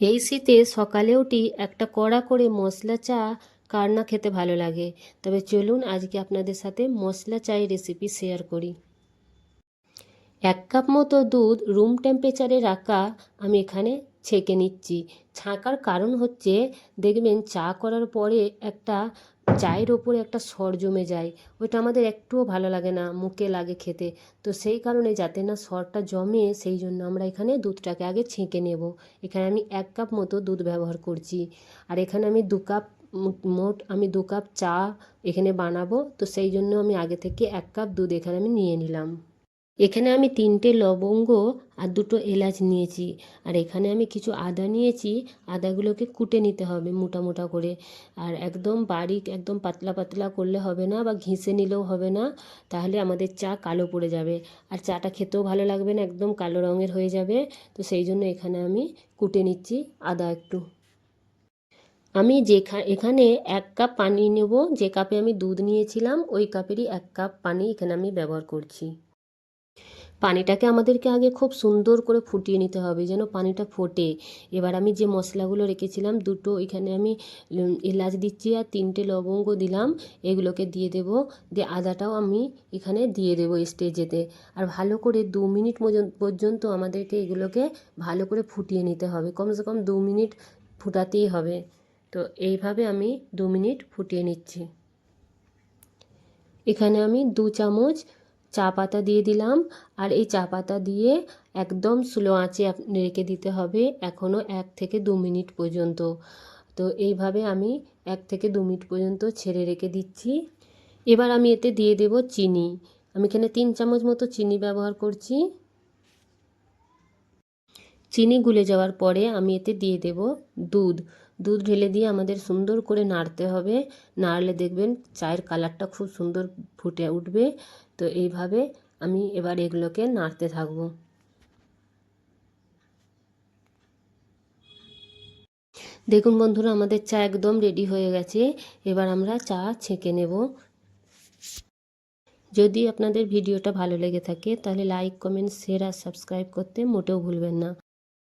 এই শীতে সকালে উঠি একটা কড়া করে মশলা চা, কার না খেতে ভালো লাগে। তবে চলুন আজকে আপনাদের সাথে মশলা চায়ের রেসিপি শেয়ার করি। এক কাপ মতো দুধ রুম টেম্পারেচারে রাখা আমি এখানে ছেঁকে নিচ্ছি। ছাঁকার কারণ হচ্ছে, দেখবেন চা করার পরে একটা চায়ের ওপরে একটা সর জমে যায়। ওইটা আমাদের একটুও ভালো লাগে না, মুখে লাগে খেতে। তো সেই কারণে যাতে না সরটা জমে, সেই জন্য আমরা এখানে দুধটাকে আগে ছেঁকে নেব। এখানে আমি এক কাপ মতো দুধ ব্যবহার করছি। আর এখানে আমি দু কাপ মোট আমি দু কাপ চা এখানে বানাবো। তো সেই জন্য আমি আগে থেকে এক কাপ দুধ এখানে আমি নিয়ে নিলাম। এখানে আমি তিনটে লবঙ্গ আর দুটো এলাচ নিয়েছি। আর এখানে আমি কিছু আদা নিয়েছি। আদাগুলোকে কুটে নিতে হবে মোটা মোটা করে। আর একদম বারিক, একদম পাতলা পাতলা করলে হবে না বা ঘিষে নিলেও হবে না। তাহলে আমাদের চা কালো পড়ে যাবে। আর চাটা খেতেও ভালো লাগবে না, একদম কালো রঙের হয়ে যাবে। তো সেই জন্য এখানে আমি কুটে নিচ্ছি আদা একটু। আমি যেখা, এখানে এক কাপ পানি নেব। যে কাপে আমি দুধ নিয়েছিলাম, ওই কাপেরই এক কাপ পানি এখানে আমি ব্যবহার করছি। পানিটাকে আমাদেরকে আগে খুব সুন্দর করে ফুটিয়ে নিতে হবে যেন পানিটা ফোটে। এবার আমি যে মশলাগুলো রেখেছিলাম, দুটো এখানে আমি এলাচ দিচ্ছি আর তিনটে লবঙ্গ দিলাম, এগুলোকে দিয়ে দেব। দিয়ে আদাটাও আমি এখানে দিয়ে দেবো স্টেজেতে। আর ভালো করে দু মিনিট পর্যন্ত আমাদেরকে এগুলোকে ভালো করে ফুটিয়ে নিতে হবে। কমসে কম দু মিনিট ফুটাতেই হবে। তো এইভাবে আমি দু মিনিট ফুটিয়ে নিচ্ছি। এখানে আমি দু চামচ চা পাতা দিয়ে দিলাম। আর এই চা পাতা দিয়ে একদম স্লো আঁচে রেখে দিতে হবে এখনও এক থেকে দু মিনিট পর্যন্ত। তো এইভাবে আমি এক থেকে দু মিনিট পর্যন্ত ছেড়ে রেখে দিচ্ছি। এবার আমি এতে দিয়ে দেব চিনি। আমি এখানে তিন চামচ মতো চিনি ব্যবহার করছি। চিনি গুলে যাওয়ার পরে আমি এতে দিয়ে দেব দুধ। দুধ ঢেলে দিয়ে আমাদের সুন্দর করে নাড়তে হবে। নাড়লে দেখবেন চায়ের কালারটা খুব সুন্দর ফুটে উঠবে। তো এইভাবে আমি এবার এগুলোকে নাড়তে থাকব। দেখুন বন্ধুরা, আমাদের চা একদম রেডি হয়ে গেছে। এবার আমরা চা ছেঁকে নেব। যদি আপনাদের ভিডিওটা ভালো লেগে থাকে, তাহলে লাইক, কমেন্ট, শেয়ার আর সাবস্ক্রাইব করতে মোটেও ভুলবেন না।